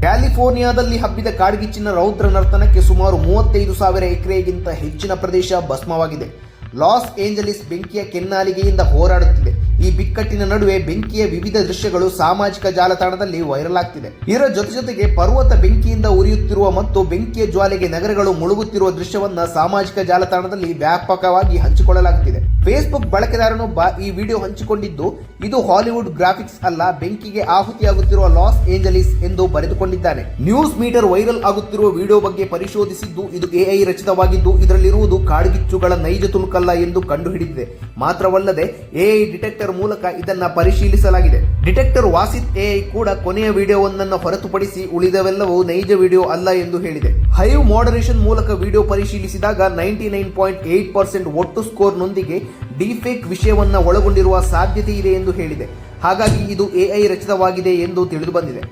ಕ್ಯಾಲಿಫೋರ್ನಿಯಾದಲ್ಲಿ ಹಬ್ಬಿದ ಕಾಡ್ಗಿಚ್ಚಿನ ರೌದ್ರ ನರ್ತನಕ್ಕೆ ಸುಮಾರು ಮೂವತ್ತೈದು ಸಾವಿರ ಎಕರೆಗಿಂತ ಹೆಚ್ಚಿನ ಪ್ರದೇಶ ಭಸ್ಮವಾಗಿದೆ. ಲಾಸ್ ಏಂಜಲೀಸ್ ಬೆಂಕಿಯ ಕೆನ್ನಾಲಿಗೆಯಿಂದ ಹೋರಾಡುತ್ತಿದೆ. ಈ ಬಿಕ್ಕಟ್ಟಿನ ನಡುವೆ ಬೆಂಕಿಯ ವಿವಿಧ ದೃಶ್ಯಗಳು ಸಾಮಾಜಿಕ ಜಾಲತಾಣದಲ್ಲಿ ವೈರಲ್ ಆಗ್ತಿದೆ. ಇದರ ಜೊತೆ ಜೊತೆಗೆ ಪರ್ವತ ಬೆಂಕಿಯಿಂದ ಉರಿಯುತ್ತಿರುವ ಮತ್ತು ಬೆಂಕಿಯ ಜ್ವಾಲೆಗೆ ನಗರಗಳು ಮುಳುಗುತ್ತಿರುವ ದೃಶ್ಯವನ್ನ ಸಾಮಾಜಿಕ ಜಾಲತಾಣದಲ್ಲಿ ವ್ಯಾಪಕವಾಗಿ ಹಂಚಿಕೊಳ್ಳಲಾಗುತ್ತಿದೆ. ಫೇಸ್ಬುಕ್ ಬಳಕೆದಾರನೊಬ್ಬ ಈ ವಿಡಿಯೋ ಹಂಚಿಕೊಂಡಿದ್ದು, ಇದು ಹಾಲಿವುಡ್ ಗ್ರಾಫಿಕ್ಸ್ ಅಲ್ಲ, ಬೆಂಕಿಗೆ ಆಹುತಿಯಾಗುತ್ತಿರುವ ಲಾಸ್ ಏಂಜಲೀಸ್ ಎಂದು ಬರೆದುಕೊಂಡಿದ್ದಾನೆ. ನ್ಯೂಸ್ ಮೀಟರ್ ವೈರಲ್ ಆಗುತ್ತಿರುವ ವಿಡಿಯೋ ಬಗ್ಗೆ ಪರಿಶೋಧಿಸಿದ್ದು, ಇದು ಎಐ ರಚಿತವಾಗಿದ್ದು, ಇದರಲ್ಲಿರುವುದು ಕಾಡ್ಗಿಚ್ಚುಗಳ ನೈಜ ತುಣುಕಲ್ಲ ಎಂದು ಕಂಡುಹಿಡಿದಿದೆ. ಮಾತ್ರವಲ್ಲದೆ, ಎಐ ಡಿಟೆಕ್ಟರ್ ಮೂಲಕ ಇದನ್ನ ಪರಿಶೀಲಿಸಲಾಗಿದೆ. ಡಿಟೆಕ್ಟರ್ ವಾಸಿತ್ ಎಐ ಕೂಡ ಕೊನೆಯ ವಿಡಿಯೋವೊಂದನ್ನು ಹೊರತುಪಡಿಸಿ ಉಳಿದವೆಲ್ಲವೂ ನೈಜ ವಿಡಿಯೋ ಅಲ್ಲ ಎಂದು ಹೇಳಿದೆ. ಹೈವ್ ಮಾಡರೇಷನ್ ಮೂಲಕ ವಿಡಿಯೋ ಪರಿಶೀಲಿಸಿದಾಗ ninety nine point eight percent ಒಟ್ಟು ಸ್ಕೋರ್ನೊಂದಿಗೆ ಡಿಫೇಕ್ ವಿಷಯವನ್ನು ಒಳಗೊಂಡಿರುವ ಸಾಧ್ಯತೆ ಇದೆ ಎಂದು ಹೇಳಿದೆ. ಹಾಗಾಗಿ ಇದು ಎಐ ರಚಿತವಾಗಿದೆ ಎಂದು ತಿಳಿದು ಬಂದಿದೆ